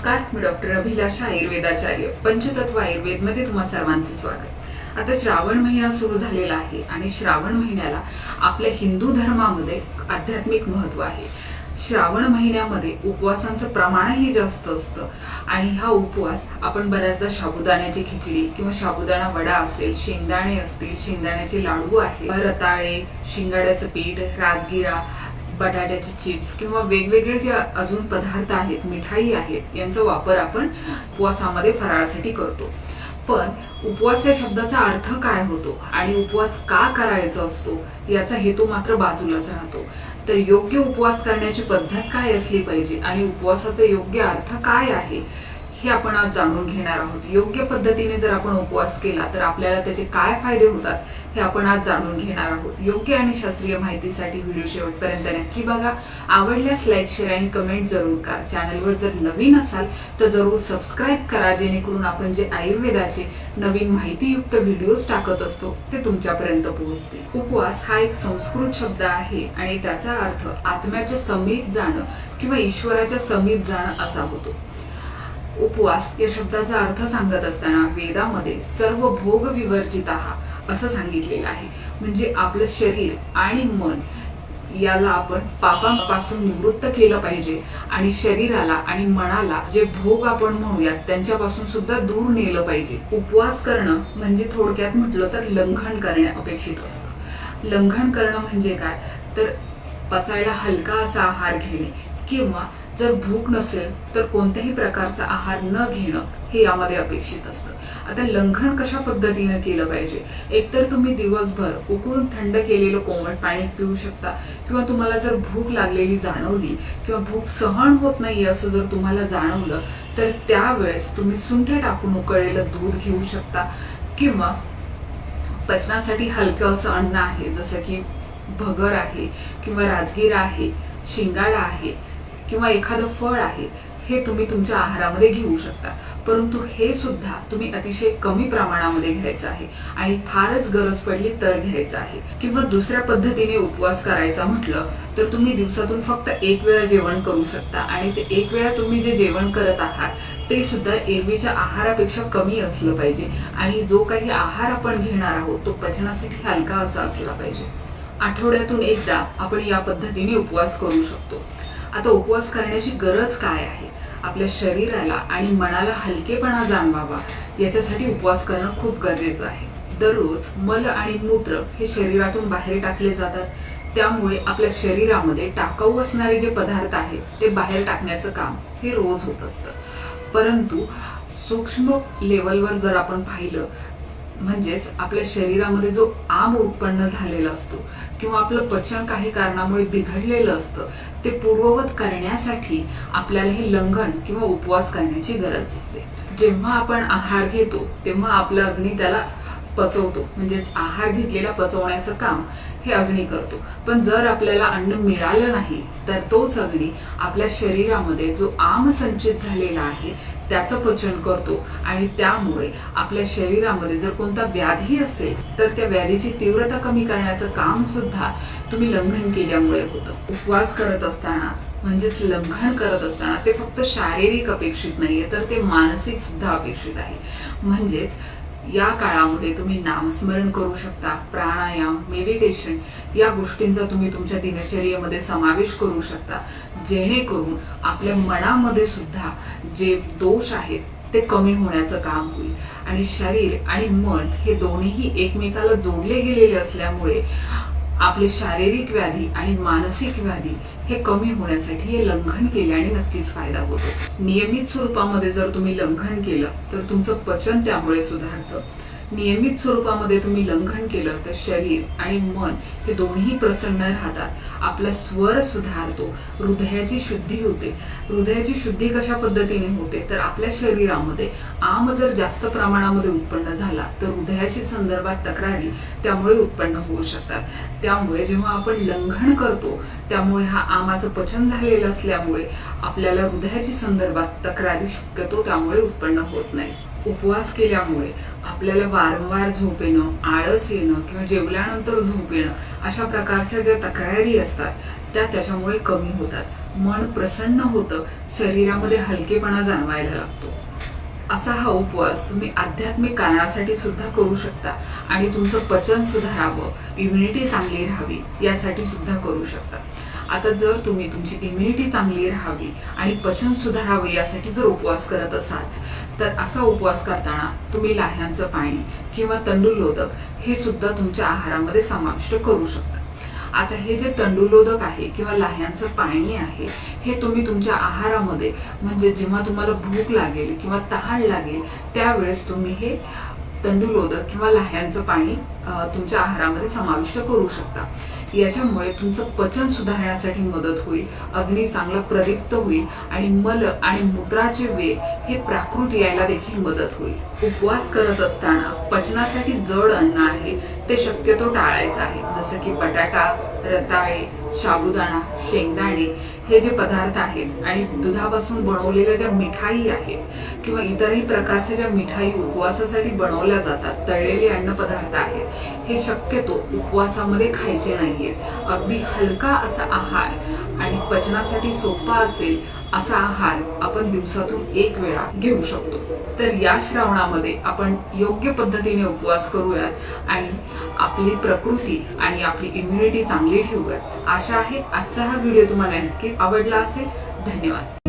नमस्कार मी डॉक्टर अभिलाषा आयुर्वेदाचार्य पंचतत्व आयुर्वेदमध्ये तुम्हा सर्वांचं स्वागत. आता श्रावण महिना सुरू झालेला आहे आणि श्रावण महिन्याला आपल्या हिंदू धर्मामध्ये आध्यात्मिक महत्त्व आहे. श्रावण महिन्यामध्ये उपवासांचं प्रमाणही जास्त असतं आणि हा उपवास आपण बऱ्याचदा साबुदाण्याची खिचडी किंवा साबुदाणा वडा असेल शेंगदाणे असतील शेंगदाण्याचे लाडू आहे रताळे शिंगाड्याचं पीठ राजगिरा बटाट्याचे चिप्स किंवा वेगवेगळे जे अजून पदार्थ आहेत मिठाई आहेत यांचा वापर आपण उपवासामध्ये फराळासाठी करतो. पण उपवास या शब्दाचा अर्थ काय होतो आणि उपवास का करायचा असतो याचा हेतू मात्र बाजूलाच राहतो. तर योग्य उपवास करण्याची पद्धत काय असली पाहिजे आणि उपवासाचा योग्य अर्थ काय आहे? हे आपण आज जाणून घेणार आहोत. योग्य पद्धतीने जर आपण उपवास केला तर आपल्याला त्याचे काय फायदे होतात हे आपण आज जाणून घेणार आहोत. योग्य आणि शास्त्रीय माहितीसाठी व्हिडिओ शेवटपर्यंत नक्की बघा. आवडल्यास लाईक शेअर आणि कमेंट जरूर करा. चॅनलवर जर नवीन असाल तर जरूर सबस्क्राईब करा जेणेकरून आपण जे आयुर्वेदाचे नवीन माहितीयुक्त व्हिडिओज टाकत असतो ते तुमच्यापर्यंत पोहोचतील. उपवास हा एक संस्कृत शब्द आहे आणि त्याचा अर्थ आत्म्याच्या समीप जाणं किंवा ईश्वराच्या समीप जाणं असा होतो. उपवास या शब्दाचा अर्थ सांगत असताना वेदामध्ये सर्व भोग विवर्जित असं सांगितलेलं आहे. म्हणजे आपलं शरीर आणि मन याला आपण पापापासून निवृत्त केलं पाहिजे. आणि शरीराला आणि मनाला जे भोग आपण म्हणूयात त्यांच्यापासून सुद्धा दूर नेलं पाहिजे. उपवास करणं म्हणजे थोडक्यात म्हटलं तर लंघन करणे अपेक्षित असतं. लंघन करणं म्हणजे काय? तर पचायला हलका असा आहार घेणे किंवा जर भूक नसेल तर कोणत्याही प्रकारचा आहार न घेणं हे यामध्ये अपेक्षित असतं. आता लंघन कशा पद्धतीनं केलं पाहिजे? एकतर तुम्ही दिवसभर उकळून थंड केलेलं कोमट पाणी पिऊ शकता किंवा तुम्हाला जर भूक लागलेली जाणवली किंवा भूक सहन होत नाही असं जर तुम्हाला जाणवलं तर त्यावेळेस तुम्ही सुंठ टाकून उकळलेलं दूध घेऊ शकता किंवा पचनासाठी हलकं असं अन्न आहे जसं की भगर आहे किंवा राजगिरा आहे शिंगाडा आहे किंवा एखादं फळ आहे हे तुम्ही तुमच्या आहारामध्ये घेऊ शकता. परंतु हे सुद्धा तुम्ही अतिशय कमी प्रमाणामध्ये घ्यायचं आहे आणि फारच गरज पडली तर घ्यायचं आहे. किंवा दुसऱ्या पद्धतीने उपवास करायचा म्हटलं तर तुम्ही दिवसातून फक्त एक वेळा जेवण करू शकता. आणि ते एक वेळा तुम्ही जे जेवण करत आहात ते सुद्धा एरवीच्या आहारापेक्षा कमी असलं पाहिजे. आणि जो काही आहार आपण घेणार आहोत तो पचनासाठी हलका असा असला पाहिजे. आठवड्यातून एकदा आपण या पद्धतीने उपवास करू शकतो. आता उपवास करण्याची गरज काय आहे? आपल्या शरीराला आणि मनाला हलकेपणा जाणवावा याच्यासाठी उपवास करणं खूप गरजेचं आहे. दररोज मल आणि मूत्र हे शरीरातून बाहेर टाकले जातात. त्यामुळे आपल्या शरीरामध्ये टाकाऊ असणारे जे पदार्थ आहेत ते बाहेर टाकण्याचं काम हे रोज होत असतं. परंतु सूक्ष्म लेवलवर जर आपण पाहिलं म्हणजेच आपल्या शरीरामध्ये जो आम उत्पन्न झालेला असतो किंवा आपलं पचन काही कारणामुळे बिघडलेलं असतं ते पूर्ववत करण्यासाठी आपल्याला हे लंघन किंवा उपवास करण्याची गरज असते. जेव्हा आपण आहार घेतो तेव्हा आपलं अग्नी त्याला पचवतो. म्हणजेच आहार घेतलेला पचवण्याचं काम हे अग्नी करतो. पण जर आपल्याला अन्न मिळालं नाही तर तोच अग्नी आपल्या शरीरामध्ये जो आम संचित झालेला आहे त्याचं पचन करतो. आणि त्यामुळे आपल्या शरीरामध्ये जर कोणता व्याधी असेल तर त्या व्याधीची तीव्रता कमी करण्याचं काम सुद्धा तुम्ही लंघन केल्यामुळे होतं. उपवास करत असताना म्हणजेच लंघन करत असताना ते फक्त शारीरिक अपेक्षित नाहीये तर ते मानसिक सुद्धा अपेक्षित आहे. म्हणजेच या काळामध्ये तुम्ही नामस्मरण करू शकता प्राणायाम मेडिटेशन या गोष्टींचा तुम्ही तुमच्या दिनचर्येमध्ये समावेश करू शकता. जेणेकरून आपल्या मनामध्ये सुद्धा जे दोष आहेत ते कमी होण्याचं काम होईल. आणि शरीर आणि मन हे दोन्हीही एकमेकाला जोडले गेलेले असल्यामुळे आपले शारीरिक व्याधी आणि मानसिक व्याधी हे कमी होण्यासाठी हे लंघन केल्याने नक्कीच फायदा होतो. नियमित स्वरूपामध्ये जर तुम्ही लंघन केलं तर तुमचं पचन त्यामुळे सुधारतं. नियमित स्वरूपामध्ये तुम्ही लंघन केलं तर शरीर आणि मन हे दोन्ही प्रसन्न राहतात. आपला स्वर सुधारतो. हृदयाची शुद्धी होते. हृदयाची शुद्धी कशा पद्धतीने होते? तर आपल्या शरीरामध्ये आम जर जास्त प्रमाणामध्ये उत्पन्न झाला तर हृदयाशी संदर्भात तक्रारी त्यामुळे उत्पन्न होऊ शकतात. त्यामुळे जेव्हा आपण लंघन करतो त्यामुळे हा आमाचं पचन झालेलं असल्यामुळे आपल्याला हृदयाची संदर्भात तक्रारी शक्यतो त्यामुळे उत्पन्न होत नाही. उपवास केल्यामुळे आपल्याला वारंवार झोप येणं आळस येणं किंवा जेवल्यानंतर झोप येणं अशा प्रकारच्या ज्या तक्रारी असतात त्या त्याच्यामुळे कमी होतात. मन प्रसन्न होतं शरीरामध्ये हलकेपणा जाणवायला लागतो. असा हा उपवास तुम्ही आध्यात्मिक कारणासाठी सुद्धा करू शकता आणि तुमचं पचन सुधारावं इम्युनिटी चांगली राहावी यासाठी सुद्धा करू शकता. आता जर तुम्ही तुमची इम्युनिटी चांगली राहावी आणि पचन सुधारावं यासाठी जर उपवास करत असाल तर असा उपवास करताना तुम्ही लाह्यांचं पाणी किंवा तंडुलोदक हे सुद्धा तुमच्या आहारामध्ये समाविष्ट करू शकता. आता हे जे तंडुलोदक आहे किंवा लाह्यांचं पाणी आहे हे तुम्ही तुमच्या आहारामध्ये म्हणजे जेव्हा तुम्हाला भूक लागेल किंवा तहान लागेल त्यावेळेस तुम्ही हे तंडुलोदक किंवा लाह्यांचं पाणी तुमच्या आहारामध्ये समाविष्ट करू शकता. याच्यामुळे तुमचं पचन सुधारण्यासाठी मदत होईल अग्नी चांगला प्रदीप्त होईल आणि मल आणि मूत्राचे वेग हे प्राकृत यायला देखील मदत होईल. उपवास करत असताना पचनासाठी जड अन्न आहे ते शक्यतो टाळायचं आहे. जसं की बटाटा रताळे साबुदाणा शेंगदाणे हे जे पदार्थ आहेत आणि दुधापासून बनवलेल्या ज्या मिठाई आहेत किंवा इतरही प्रकारच्या ज्या मिठाई उपवासासाठी बनवल्या जातात तळलेले अन्नपदार्थ आहेत हे शक्यतो उपवासामध्ये खायचे नाहीयेत. अगदी हलका असा आहार आणि पचनासाठी सोपा असेल असा आहार आपण दिवसातून एक वेळा घेऊ शकतो. तर या श्रावणामध्ये आपण योग्य पद्धतीने उपवास करूयात आणि आपली प्रकृती आणि आपली इम्युनिटी चांगली ठेवूयात. आशा आहे आजचा हा व्हिडिओ तुम्हाला नक्कीच आवडला असेल. धन्यवाद.